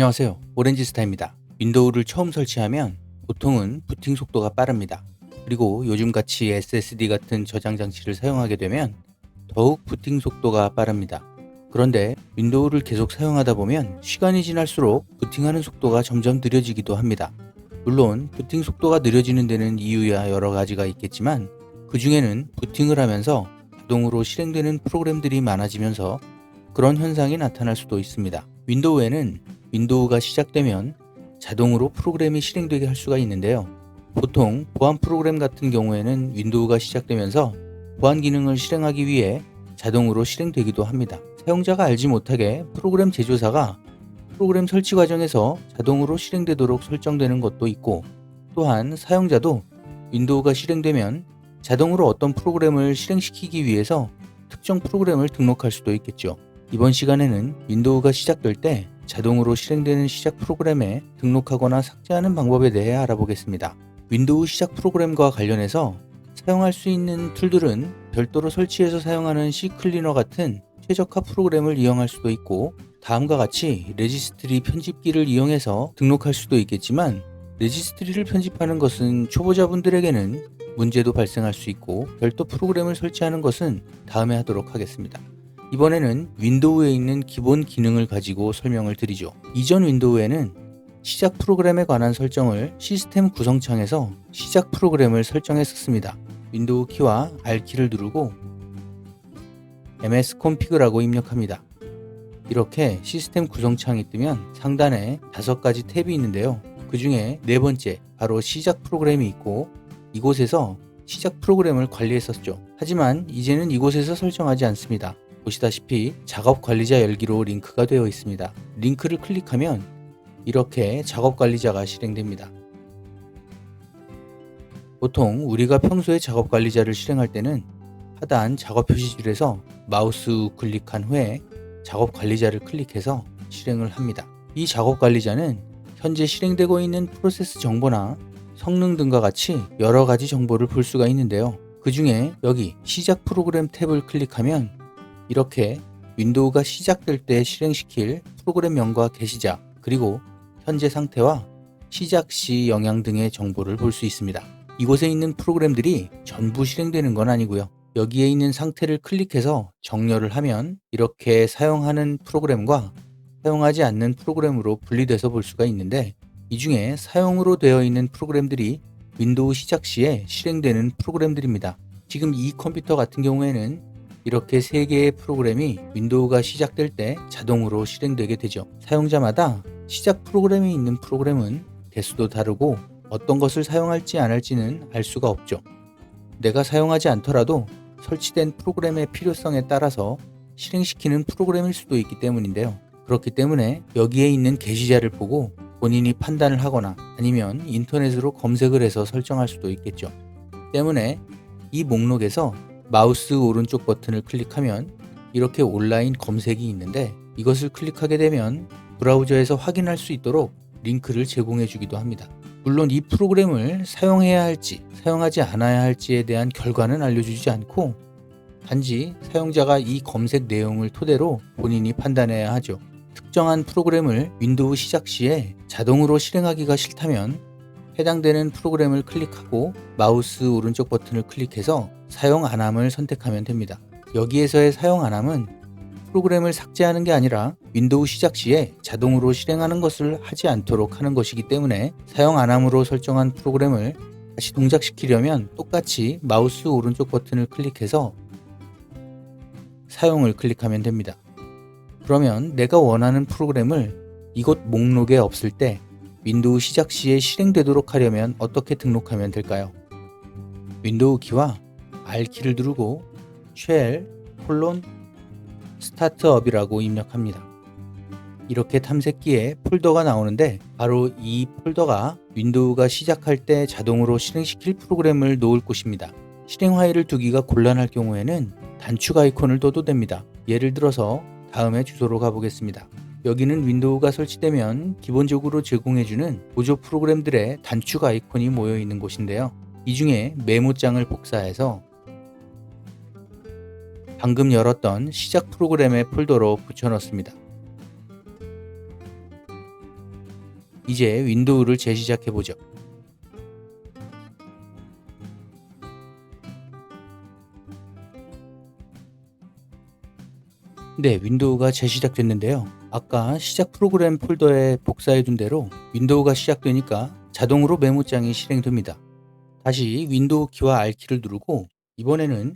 안녕하세요. 오렌지스타입니다. 윈도우를 처음 설치하면 보통은 부팅 속도가 빠릅니다. 그리고 요즘같이 SSD 같은 저장 장치를 사용하게 되면 더욱 부팅 속도가 빠릅니다. 그런데 윈도우를 계속 사용하다 보면 시간이 지날수록 부팅하는 속도가 점점 느려지기도 합니다. 물론 부팅 속도가 느려지는 데는 이유야 여러 가지가 있겠지만 그 중에는 부팅을 하면서 자동으로 실행되는 프로그램들이 많아지면서 그런 현상이 나타날 수도 있습니다. 윈도우에는 윈도우가 시작되면 자동으로 프로그램이 실행되게 할 수가 있는데요. 보통 보안 프로그램 같은 경우에는 윈도우가 시작되면서 보안 기능을 실행하기 위해 자동으로 실행되기도 합니다. 사용자가 알지 못하게 프로그램 제조사가 프로그램 설치 과정에서 자동으로 실행되도록 설정되는 것도 있고 또한 사용자도 윈도우가 실행되면 자동으로 어떤 프로그램을 실행시키기 위해서 특정 프로그램을 등록할 수도 있겠죠. 이번 시간에는 윈도우가 시작될 때 자동으로 실행되는 시작 프로그램에 등록하거나 삭제하는 방법에 대해 알아보겠습니다. 윈도우 시작 프로그램과 관련해서 사용할 수 있는 툴들은 별도로 설치해서 사용하는 C클리너 같은 최적화 프로그램을 이용할 수도 있고 다음과 같이 레지스트리 편집기를 이용해서 등록할 수도 있겠지만 레지스트리를 편집하는 것은 초보자분들에게는 문제도 발생할 수 있고 별도 프로그램을 설치하는 것은 다음에 하도록 하겠습니다. 이번에는 윈도우에 있는 기본 기능을 가지고 설명을 드리죠. 이전 윈도우에는 시작 프로그램에 관한 설정을 시스템 구성창에서 시작 프로그램을 설정했었습니다. 윈도우 키와 R키를 누르고 ms config라고 입력합니다. 이렇게 시스템 구성창이 뜨면 상단에 다섯 가지 탭이 있는데요. 그 중에 네 번째, 바로 시작 프로그램이 있고 이곳에서 시작 프로그램을 관리했었죠. 하지만 이제는 이곳에서 설정하지 않습니다. 보시다시피 작업 관리자 열기로 링크가 되어 있습니다. 링크를 클릭하면 이렇게 작업 관리자가 실행됩니다. 보통 우리가 평소에 작업 관리자를 실행할 때는 하단 작업 표시줄에서 마우스 클릭한 후에 작업 관리자를 클릭해서 실행을 합니다. 이 작업 관리자는 현재 실행되고 있는 프로세스 정보나 성능 등과 같이 여러 가지 정보를 볼 수가 있는데요. 그 중에 여기 시작 프로그램 탭을 클릭하면 이렇게 윈도우가 시작될 때 실행시킬 프로그램명과 게시자 그리고 현재 상태와 시작 시 영향 등의 정보를 볼 수 있습니다. 이곳에 있는 프로그램들이 전부 실행되는 건 아니고요. 여기에 있는 상태를 클릭해서 정렬을 하면 이렇게 사용하는 프로그램과 사용하지 않는 프로그램으로 분리돼서 볼 수가 있는데 이 중에 사용으로 되어 있는 프로그램들이 윈도우 시작 시에 실행되는 프로그램들입니다. 지금 이 컴퓨터 같은 경우에는 이렇게 세 개의 프로그램이 윈도우가 시작될 때 자동으로 실행되게 되죠. 사용자마다 시작 프로그램이 있는 프로그램은 개수도 다르고 어떤 것을 사용할지 안 할지는 알 수가 없죠. 내가 사용하지 않더라도 설치된 프로그램의 필요성에 따라서 실행시키는 프로그램일 수도 있기 때문인데요. 그렇기 때문에 여기에 있는 게시자를 보고 본인이 판단을 하거나 아니면 인터넷으로 검색을 해서 설정할 수도 있겠죠. 때문에 이 목록에서 마우스 오른쪽 버튼을 클릭하면 이렇게 온라인 검색이 있는데 이것을 클릭하게 되면 브라우저에서 확인할 수 있도록 링크를 제공해 주기도 합니다. 물론 이 프로그램을 사용해야 할지 사용하지 않아야 할지에 대한 결과는 알려주지 않고 단지 사용자가 이 검색 내용을 토대로 본인이 판단해야 하죠. 특정한 프로그램을 윈도우 시작 시에 자동으로 실행하기가 싫다면 해당되는 프로그램을 클릭하고 마우스 오른쪽 버튼을 클릭해서 사용 안함을 선택하면 됩니다. 여기에서의 사용 안함은 프로그램을 삭제하는 게 아니라 윈도우 시작 시에 자동으로 실행하는 것을 하지 않도록 하는 것이기 때문에 사용 안함으로 설정한 프로그램을 다시 동작시키려면 똑같이 마우스 오른쪽 버튼을 클릭해서 사용을 클릭하면 됩니다. 그러면 내가 원하는 프로그램을 이곳 목록에 없을 때 윈도우 시작 시에 실행되도록 하려면 어떻게 등록하면 될까요? 윈도우 키와 R 키를 누르고 shell 콜론 스타트업이라고 입력합니다. 이렇게 탐색기에 폴더가 나오는데 바로 이 폴더가 윈도우가 시작할 때 자동으로 실행시킬 프로그램을 놓을 곳입니다. 실행 파일을 두기가 곤란할 경우에는 단축 아이콘을 둬도 됩니다. 예를 들어서 다음에 주소로 가보겠습니다. 여기는 윈도우가 설치되면 기본적으로 제공해주는 보조 프로그램들의 단축 아이콘이 모여 있는 곳인데요. 이 중에 메모장을 복사해서 방금 열었던 시작 프로그램의 폴더로 붙여넣습니다. 이제 윈도우를 재시작해 보죠. 네, 윈도우가 재시작됐는데요. 아까 시작 프로그램 폴더에 복사해 둔 대로 윈도우가 시작되니까 자동으로 메모장이 실행됩니다. 다시 윈도우 키와 R키를 누르고 이번에는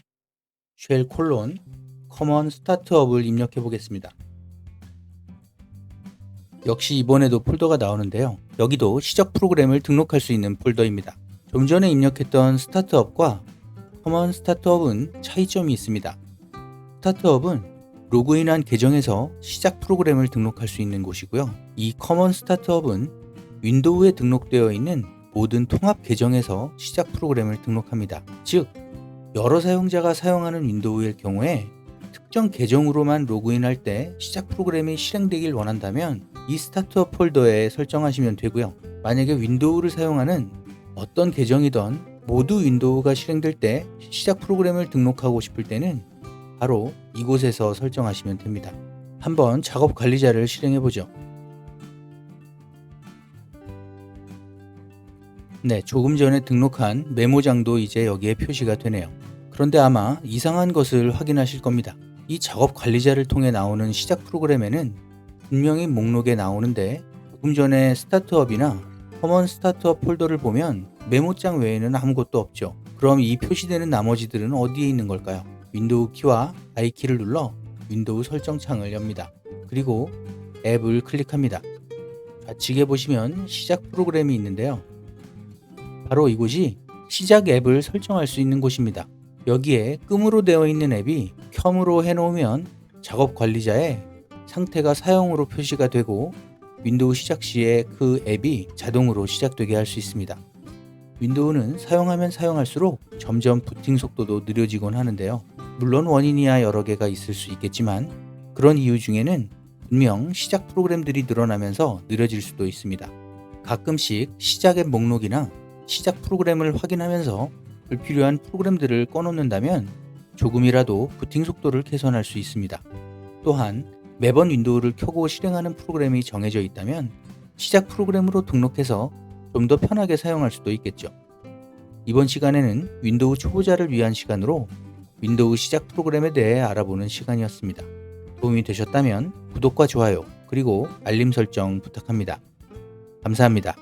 쉘 콜론 커먼 스타트업을 입력해 보겠습니다. 역시 이번에도 폴더가 나오는데요. 여기도 시작 프로그램을 등록할 수 있는 폴더입니다. 좀 전에 입력했던 스타트업과 커먼 스타트업은 차이점이 있습니다. 스타트업은 로그인한 계정에서 시작 프로그램을 등록할 수 있는 곳이고요. 이 커먼 스타트업은 윈도우에 등록되어 있는 모든 통합 계정에서 시작 프로그램을 등록합니다. 즉, 여러 사용자가 사용하는 윈도우일 경우에 특정 계정으로만 로그인할 때 시작 프로그램이 실행되길 원한다면 이 스타트업 폴더에 설정하시면 되고요. 만약에 윈도우를 사용하는 어떤 계정이던 모두 윈도우가 실행될 때 시작 프로그램을 등록하고 싶을 때는 바로 이곳에서 설정하시면 됩니다. 한번 작업 관리자를 실행해 보죠. 네, 조금 전에 등록한 메모장도 이제 여기에 표시가 되네요. 그런데 아마 이상한 것을 확인하실 겁니다. 이 작업 관리자를 통해 나오는 시작 프로그램에는 분명히 목록에 나오는데 조금 전에 스타트업이나 커먼 스타트업 폴더를 보면 메모장 외에는 아무것도 없죠. 그럼 이 표시되는 나머지들은 어디에 있는 걸까요? 윈도우 키와 I 키를 눌러 윈도우 설정 창을 엽니다. 그리고 앱을 클릭합니다. 좌측에 보시면 시작 프로그램이 있는데요. 바로 이곳이 시작 앱을 설정할 수 있는 곳입니다. 여기에 끔으로 되어 있는 앱이 켬으로 해놓으면 작업 관리자에 상태가 사용으로 표시가 되고 윈도우 시작 시에 그 앱이 자동으로 시작되게 할 수 있습니다. 윈도우는 사용하면 사용할수록 점점 부팅 속도도 느려지곤 하는데요. 물론 원인이야 여러 개가 있을 수 있겠지만 그런 이유 중에는 분명 시작 프로그램들이 늘어나면서 느려질 수도 있습니다. 가끔씩 시작 앱 목록이나 시작 프로그램을 확인하면서 불필요한 프로그램들을 꺼놓는다면 조금이라도 부팅 속도를 개선할 수 있습니다. 또한 매번 윈도우를 켜고 실행하는 프로그램이 정해져 있다면 시작 프로그램으로 등록해서 좀 더 편하게 사용할 수도 있겠죠. 이번 시간에는 윈도우 초보자를 위한 시간으로 윈도우 시작 프로그램에 대해 알아보는 시간이었습니다. 도움이 되셨다면 구독과 좋아요, 그리고 알림 설정 부탁합니다. 감사합니다.